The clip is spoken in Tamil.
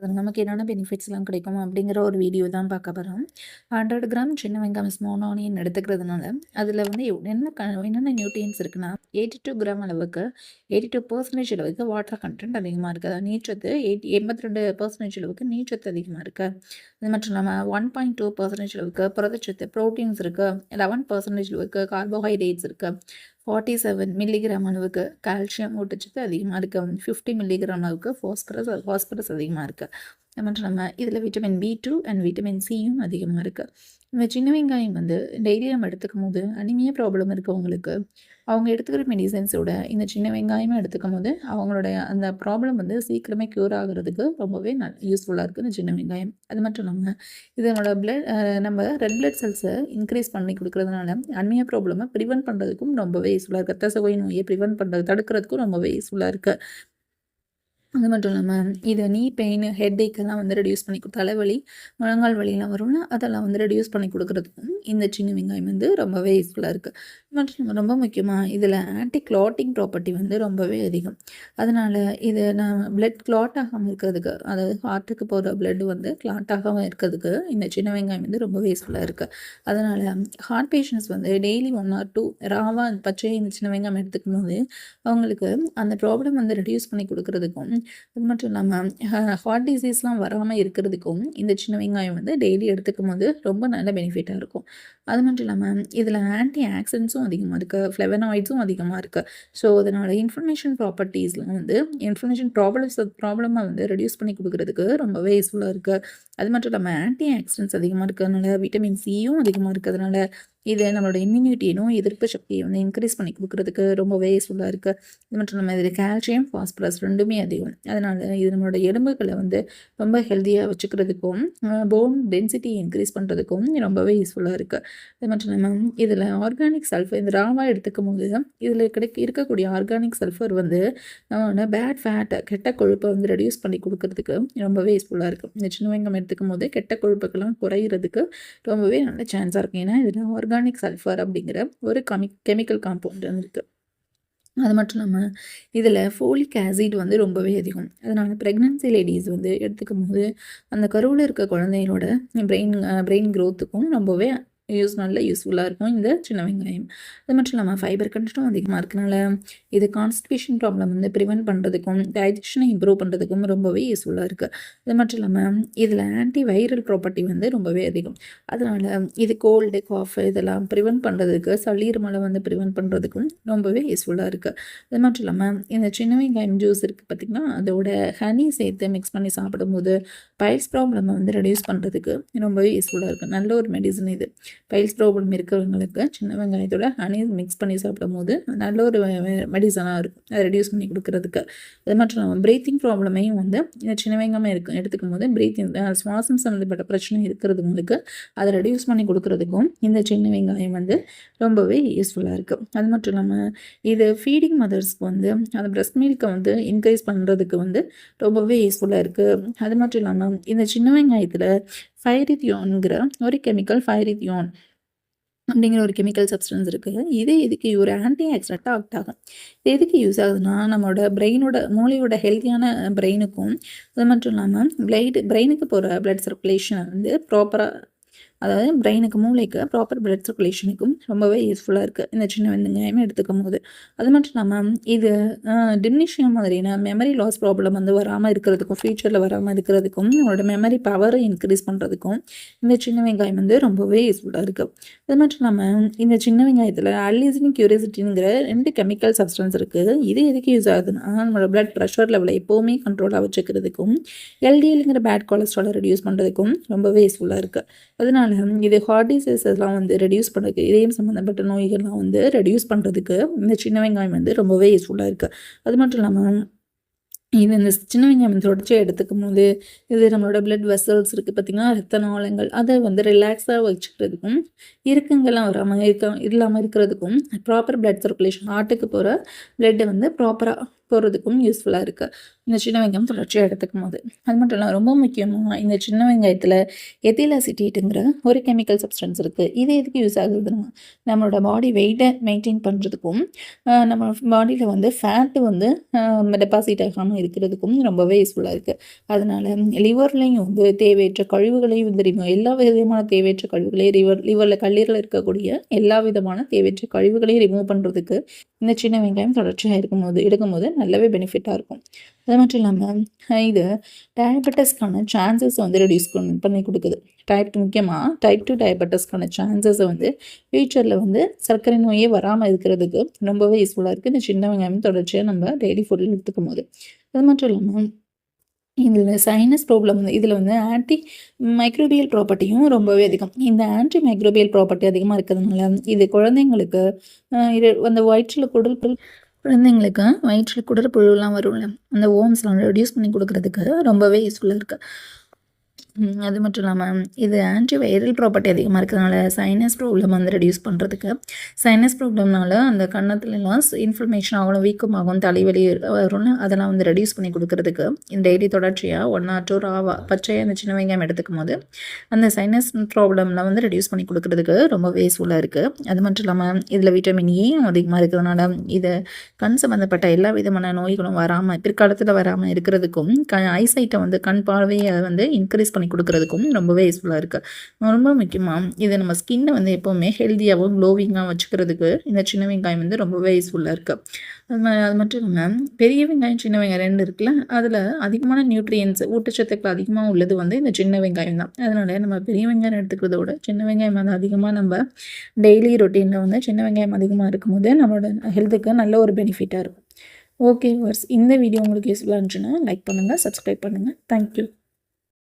நமக்கு என்னென்ன பெனிஃபிட்ஸ்லாம் கிடைக்கும் அப்படிங்கிற ஒரு வீடியோ தான் பார்க்க போகிறோம் ஹண்ட்ரட் கிராம் சின்ன வெங்காயம் ஸ்மோன் ஆனியன் எடுத்துக்கிறதுனால அதில் வந்து என்ன க என்னென்ன நியூட்ரியன்ஸ் இருக்குன்னா எயிட்டி டூ கிராம் அளவுக்கு எயிட்டி டூ பர்சன்டேஜ் அளவுக்கு வாட்டர் கண்டென்ட் அதிகமாக இருக்குது நீச்சத்து எயிட்டி எண்பத்தி ரெண்டு பர்சன்டேஜ் அளவுக்கு நீச்சத்து அதிகமாக இருக்குது அது மட்டும் இல்லாமல் ஒன் பாயிண்ட் டூ பர்சன்டேஜ் அளவுக்கு புரதச்சத்து ப்ரோட்டீன்ஸ் இருக்குது லெவன் பர்சன்டேஜ் அளவுக்கு கார்போஹைட்ரேட்ஸ் இருக்குது ஃபார்ட்டி செவன் மில்லிகிராம் அளவுக்கு கால்சியம் ஊட்டச்சத்து அதிகமாக இருக்குது ஃபிஃப்டி மில்லிகிராம் அளவுக்கு ஃபாஸ்பரஸ் ஃபாஸ்பரஸ் அதிகமாக இருக்குது அது நம்ம இதில் vitamin B two and vitamin சியும் அதிகமாக இருக்குது இந்த சின்ன வெங்காயம் வந்து டெய்லி நம்ம எடுத்துக்கும் போது அனிமியா ப்ராப்ளம் இருக்கவங்களுக்கு அவங்க எடுத்துக்கிற மெடிசன்ஸோட இந்த சின்ன வெங்காயமாக எடுத்துக்கும் போது அவங்களுடைய அந்த ப்ராப்ளம் வந்து சீக்கிரமே க்யூர் ஆகிறதுக்கு ரொம்பவே நல் யூஸ்ஃபுல்லாக இருக்குது இந்த சின்ன வெங்காயம். அது மட்டும் இல்லாமல் இதனோட பிளட் நம்ம ரெட் பிளட் செல்ஸை இன்க்ரீஸ் பண்ணி கொடுக்குறதுனால அன்மியா ப்ராப்ளமை ப்ரிவென்ட் பண்ணுறதுக்கும் ரொம்பவே யூஸ்ஃபுல்லாக இருக்குது ரத்த சோகை நோயை ப்ரிவென்ட் பண்ணுறது தடுக்கிறதுக்கும் ரொம்பவே யூஸ்ஃபுல்லாக இருக்குது அது மட்டும் இல்லாமல் இது நீ பெயின் ஹெட் ஏக்கெல்லாம் வந்து ரெடியூஸ் பண்ணி தலைவலி முழங்கால் வலியெல்லாம் வரும்ல அதெல்லாம் வந்து ரெடியூஸ் பண்ணி கொடுக்குறதுக்கும் இந்த சின்ன வெங்காயம் வந்து ரொம்பவே யூஸ்ஃபுல்லாக இருக்குது மற்றும் ரொம்ப முக்கியமாக இதில் ஆன்டி கிளாட்டிங் ப்ராப்பர்ட்டி வந்து ரொம்பவே அதிகம். அதனால் இது நான் பிளட் கிளாட் ஆகாமல் இருக்கிறதுக்கு அதாவது ஹார்ட்டுக்கு போகிற பிளட் வந்து கிளாட் ஆகாமல் இருக்கிறதுக்கு இந்த சின்ன வெங்காயம் வந்து ரொம்பவே யூஸ்ஃபுல்லாக இருக்குது அதனால் ஹார்ட் பேஷண்ட்ஸ் வந்து டெய்லி ஒன் ஆர் டூ ராவாக பச்சை இந்த சின்ன வெங்காயம் எடுத்துக்கும் போது அவங்களுக்கு அந்த ப்ராப்ளம் வந்து ரெடியூஸ் பண்ணி கொடுக்குறதுக்கும் அது மட்டும் இல்லாமல் ஹார்ட் டிசீஸ்லாம் வராமல் இருக்கிறதுக்கும் இந்த சின்ன வெங்காயம் வந்து டெய்லி எடுத்துக்கும் போது ரொம்ப நல்ல பெனிஃபிட்டாக இருக்கும். அது மட்டும் இல்லாமல் இதில் ஆன்டி ஆக்சிடென்ட்ஸும் அதிகமாக இருக்குது ஃப்ளெவனாய்ட்ஸும் அதிகமாக இருக்குது ஸோ அதனால் இன்ஃபர்மேஷன் ப்ராப்பர்ட்டிஸ்லாம் வந்து இன்ஃபர்மேஷன் ப்ராப்ளம்ஸ் ப்ராப்ளமாக வந்து ரெடியூஸ் பண்ணி கொடுக்குறதுக்கு ரொம்பவே யூஸ்ஃபுல்லாக இருக்குது அது மட்டும் இல்லாமல் ஆன்டி ஆக்சிடென்ட்ஸ் அதிகமாக இருக்கிறதுனால விட்டமின் சியும் அதிகமாக இருக்கிறதுனால இது நம்மளோட இம்யூனிட்டியும் எதிர்ப்பு சக்தியை வந்து இன்க்ரீஸ் பண்ணி கொடுக்குறதுக்கு ரொம்பவே யூஸ்ஃபுல்லாக இருக்குது இது மட்டும் நம்ம இதில் கால்சியம் ஃபாஸ்பரஸ் ரெண்டுமே அதிகம். அதனால் இது நம்மளோட எலும்புகளை வந்து ரொம்ப ஹெல்த்தியாக வச்சுக்கிறதுக்கும் போன் டென்சிட்டி இன்க்ரீஸ் பண்ணுறதுக்கும் ரொம்பவே யூஸ்ஃபுல்லாக இருக்குது அது மட்டும் இல்லாமல் இதில் ஆர்கானிக் சல்ஃபர் இந்த ராவாக எடுத்துக்கும் போது இதில் கிடைக்க இருக்கக்கூடிய ஆர்கானிக் சல்ஃபர் வந்து நம்மளோட பேட் ஃபேட்டை கெட்ட கொழுப்பை வந்து ரெடியூஸ் பண்ணி கொடுக்கறதுக்கு ரொம்பவே யூஸ்ஃபுல்லாக இருக்கும் இந்த சின்ன வெங்கம் எடுத்துக்கும் போது கெட்ட கொழுப்புக்கெல்லாம் குறையிறதுக்கு ரொம்பவே நல்ல சான்ஸாக இருக்கும் ஏன்னா இதில் ஆர்கானிக் சல்ஃபர் அப்படிங்கிற ஒரு கமி கெமிக்கல் காம்பவுண்ட் இருக்குது அது மட்டும் இல்லாமல் இதில் ஃபோலிக் ஆசிட் வந்து ரொம்பவே அதிகம். அதனால் ப்ரெக்னென்சி லேடிஸ் வந்து எடுத்துக்கும் போது அந்த கருவில் இருக்க குழந்தைகளோட பிரெயின் பிரெயின் க்ரோத்துக்கும் ரொம்பவே யூஸ் நல்ல யூஸ்ஃபுல்லாக இருக்கும். இந்த சின்ன வெங்காயம். அது மட்டும் இல்லாமல் ஃபைபர் கண்டென்ட்டும் அதிகமாக இருக்கனால இது கான்ஸ்டிபேஷன் ப்ராப்ளம் வந்து ப்ரிவெண்ட் பண்ணுறதுக்கும் டைஜஷனை இம்ப்ரூவ் பண்ணுறதுக்கும் ரொம்பவே யூஸ்ஃபுல்லாக இருக்குது அது மட்டும் இல்லாமல் இதில் ஆன்டி வைரல் ப்ராப்பர்ட்டி வந்து ரொம்பவே அதிகம். அதனால் இது கோல்டு காஃப் இதெல்லாம் ப்ரிவெண்ட் பண்ணுறதுக்கு சளீர்மலை வந்து ப்ரிவெண்ட் பண்ணுறதுக்கும் ரொம்பவே யூஸ்ஃபுல்லாக இருக்குது அது மட்டும் இல்லாமல் இந்த சின்ன வெங்காயம் ஜூஸ் இருக்குது பார்த்திங்கன்னா அதோட ஹனி சேர்த்து மிக்ஸ் பண்ணி சாப்பிடும்போது பைல்ஸ் ப்ராப்ளம் வந்து ரெடியூஸ் பண்ணுறதுக்கு ரொம்பவே யூஸ்ஃபுல்லாக இருக்குது நல்ல ஒரு மெடிசன் இது. பைல்ஸ் ப்ராப்ளம் இருக்கிறவங்களுக்கு சின்ன வெங்காயத்தோட ஹனி மிக்ஸ் பண்ணி சாப்பிடும் போது நல்ல ஒரு மெடிசனாக இருக்கும். அதை ரெடியூஸ் பண்ணி கொடுக்குறதுக்கு. அது மட்டும் இல்லாமல் ப்ரீத்திங் ப்ராப்ளமையும் வந்து இந்த சின்ன வெங்காயம் இருக்கும் எடுத்துக்கும் போது ப்ரீத்திங் சுவாசம் சம்மந்தப்பட்ட பிரச்சனை இருக்கிறதுங்களுக்கு அதை ரெடியூஸ் பண்ணி கொடுக்கறதுக்கும் இந்த சின்ன வெங்காயம் வந்து ரொம்பவே யூஸ்ஃபுல்லாக இருக்குது அது மட்டும் இல்லாமல் இது ஃபீடிங் மதர்ஸ்க்கு வந்து அந்த ப்ரெஸ்ட் மில்க்கை வந்து இன்க்ரீஸ் பண்ணுறதுக்கு வந்து ரொம்பவே யூஸ்ஃபுல்லாக இருக்குது அது மட்டும் இல்லாமல் இந்த சின்ன வெங்காயத்தில் ஃபைரித்யோன்கிற ஒரு கெமிக்கல் ஃபைரித்யோன் அப்படிங்கிற ஒரு கெமிக்கல் சப்ஸ்டன்ஸ் இருக்குது இது இதுக்கு ஒரு ஆன்டி ஆக்சிடென்ட்டாக ஆக்ட் ஆகும். இது எதுக்கு யூஸ் ஆகுதுன்னா நம்மளோட பிரெயினோட மூளையோட ஹெல்த்தியான பிரெயினுக்கும் அது மட்டும் இல்லாமல் பிளைட் பிரெயினுக்கு போகிற பிளட் சர்க்குலேஷனை வந்து ப்ராப்பராக அதாவது பிரெயினுக்கு மூளைக்கு ப்ராப்பர் பிளட் சர்க்குலேஷனுக்கும் ரொம்பவே யூஸ்ஃபுல்லாக இருக்குது இந்த சின்ன வெந்தங்காயம் எடுத்துக்கும் போது. அது மட்டும் இல்லாமல் இது டிம்னிஷியம் மாதிரியான மெமரி லாஸ் ப்ராப்ளம் வந்து வராமல் இருக்கிறதுக்கும் ஃப்யூச்சரில் வராமல் இருக்கிறதுக்கும் நம்மளோட மெமரி பவரை இன்க்ரீஸ் பண்ணுறதுக்கும் இந்த சின்ன வெங்காயம் வந்து ரொம்பவே யூஸ்ஃபுல்லாக இருக்குது அது மட்டும் இல்லாமல் இந்த சின்ன வெங்காயத்தில் அலிசின் கியூரிசிட்டிங்கிற ரெண்டு கெமிக்கல் சப்ஸ்டன்ஸ் இருக்குது இது எதுக்கு யூஸ் ஆகுதுன்னா நம்மளோட பிளட் ப்ரெஷர் லெவலை எப்போவுமே கண்ட்ரோலாக வச்சுக்கிறதுக்கும் எல்டிஎல்ங்கிற பேட் கொலஸ்ட்ராலை ரெடியூஸ் பண்ணுறதுக்கும் ரொம்பவே யூஸ்ஃபுல்லாக இருக்குது அதனால இது ஹார்ட் டிசீசஸ்லாம் வந்து ரெடியூஸ் பண்ணுறதுக்கு இதயம் சம்மந்தப்பட்ட நோய்கள்லாம் வந்து ரெடியூஸ் பண்ணுறதுக்கு இந்த சின்ன வெங்காயம் வந்து ரொம்பவே யூஸ்ஃபுல்லாக இருக்குது அது மட்டும் இல்லாமல் இது இந்த சின்ன வெங்காயம் தொடர்ச்சியாக எடுத்துக்கும் போது இது நம்மளோட பிளட் வெசல்ஸ் இருக்குது பார்த்திங்கன்னா ரத்த நாளங்கள் அதை வந்து ரிலாக்ஸாக வச்சுக்கிறதுக்கும் இருக்குங்கெல்லாம் வராமல் இருக்க இல்லாமல் இருக்கிறதுக்கும் ப்ராப்பர் பிளட் சர்க்குலேஷன் ஹார்ட்டுக்கு போகிற பிளட்டை வந்து ப்ராப்பராக போகிறதுக்கும் யூஸ்ஃபுல்லாக இருக்குது இந்த சின்ன வெங்காயம் தொடர்ச்சியாக எடுத்துக்கும் போது. அது மட்டும் இல்லாமல் ரொம்ப முக்கியமாக இந்த சின்ன வெங்காயத்தில் எத்திலாசிட்டேட்டுங்கிற ஒரு கெமிக்கல் சப்ஸ்டன்ஸ் இருக்குது இது எதுக்கு யூஸ் ஆகுதுன்னா நம்மளோட பாடி வெயிட்டை மெயின்டைன் பண்ணுறதுக்கும் நம்ம பாடியில் வந்து ஃபேட்டு வந்து டெபாசிட் ஆகாமல் இருக்கிறதுக்கும் ரொம்பவே யூஸ்ஃபுல்லாக இருக்குது அதனால் லிவர்லேயும் வந்து தேவையற்ற கழிவுகளையும் வந்து ரிமூவ் எல்லா விதமான தேவையற்ற கழிவுகளையும் லிவர் லிவரில் கல்லீரில் இருக்கக்கூடிய எல்லா விதமான தேவையற்ற கழிவுகளையும் ரிமூவ் பண்ணுறதுக்கு இந்த சின்ன வெங்காயம் தொடர்ச்சியாக இருக்கும்போது எடுக்கும்போது நல்லாவே பெனிஃபிட்டாக இருக்கும். அது மட்டும் இல்லாமல் இது டயபெட்டஸ்க்கான சான்சஸ் வந்து ரெடியூஸ் பண்ணி கொடுக்குது. டைப் முக்கியமாக டைப் டூ டயபெட்டஸ்க்கான சான்சஸை வந்து ஃப்யூச்சரில் வந்து சர்க்கரை நோயே வராமல் இருக்கிறதுக்கு ரொம்பவே யூஸ்ஃபுல்லாக இருக்குது இந்த சின்ன வெங்காயம் தொடர்ச்சியாக நம்ம டெய்லி ஃபுட்டில் எடுத்துக்கும் போது அது மட்டும் இல்லாமல் இதில் சைனஸ் ப்ராப்ளம் வந்து இதில் வந்து ஆன்டி மைக்ரோபியல் ப்ராப்பர்ட்டியும் ரொம்பவே அதிகம். இந்த ஆன்டி மைக்ரோபியல் ப்ராப்பர்ட்டி அதிகமாக இருக்கிறதுனால இது குழந்தைங்களுக்கு இது அந்த வயிற்றில் குடல் குழந்தைங்களுக்கு வயிற்றில் குடற்புழுலாம் வரும்ல அந்த ஓம்ஸ்லாம் ரெடியூஸ் பண்ணி கொடுக்குறதுக்கு ரொம்பவே யூஸ்ஃபுல்லாக இருக்குது அது மட்டும் இல்லாமல் இது ஆன்டி வைரல் ப்ராப்பர்ட்டி அதிகமாக இருக்கிறதுனால சைனஸ் ப்ராப்ளம் வந்து ரெடியூஸ் பண்ணுறதுக்கு சைனஸ் ப்ராப்ளம்னால அந்த கன்னத்துலலாம் இன்ஃப்ளமேஷன் ஆகணும் வீக்கமாகும் தலைவலி வரும்னு அதெல்லாம் வந்து ரெடியூஸ் பண்ணி கொடுக்குறதுக்கு இந்த டெய்லி தொடர்ச்சியாக ஒன் ஆர் டூ ராவா பச்சையாக அந்த சின்ன வெங்காயம் எடுத்துக்கும் போது அந்த சைனஸ் ப்ராப்ளம்லாம் வந்து ரெடியூஸ் பண்ணி கொடுக்கறதுக்கு ரொம்ப வேஸ்ஃபுல்லாக இருக்குது அது மட்டும் இல்லாமல் இதில் e விட்டமின் ஏ அதிகமாக இருக்கிறதுனால இது கண் சம்மந்தப்பட்ட எல்லா விதமான நோய்களும் வராமல் பிற்காலத்தில் வராமல் இருக்கிறதுக்கும் க ஐசைட்டை வந்து கண் பார்வையை வந்து இன்க்ரீஸ் பண்ணி கொடுக்குறதுக்கும் ரொம்பவே யூஸ்ஃபுல்லாக இருக்குது ரொம்ப முக்கியமாக இது நம்ம ஸ்கின்னை வந்து எப்போவுமே ஹெல்த்தியாகவும் க்ளோவிங்காக வச்சுக்கிறதுக்கு இந்த சின்ன வெங்காயம் வந்து ரொம்பவே யூஸ்ஃபுல்லாக இருக்குது அது மாதிரி அது மட்டும் இல்லாமல் பெரிய வெங்காயம் சின்ன வெங்காயம் ரெண்டு இருக்குல்ல அதில் அதிகமான நியூட்ரியன்ஸ் ஊட்டச்சத்துக்கள் அதிகமாக உள்ளது வந்து இந்த சின்ன வெங்காயம் தான். அதனால் நம்ம பெரிய வெங்காயம் எடுத்துக்கிறத விட சின்ன வெங்காயம் வந்து அதிகமாக நம்ம டெய்லி ரொட்டீனில் வந்து சின்ன வெங்காயம் அதிகமாக இருக்கும்போது நம்மளோட ஹெல்த்துக்கு நல்ல ஒரு பெனிஃபிட்டாக இருக்கும். ஓகே வர்ஸ் இந்த வீடியோ உங்களுக்கு யூஸ்ஃபுல்லாக இருந்துச்சுன்னா லைக் பண்ணுங்கள் சப்ஸ்கிரைப் பண்ணுங்கள் தேங்க்யூ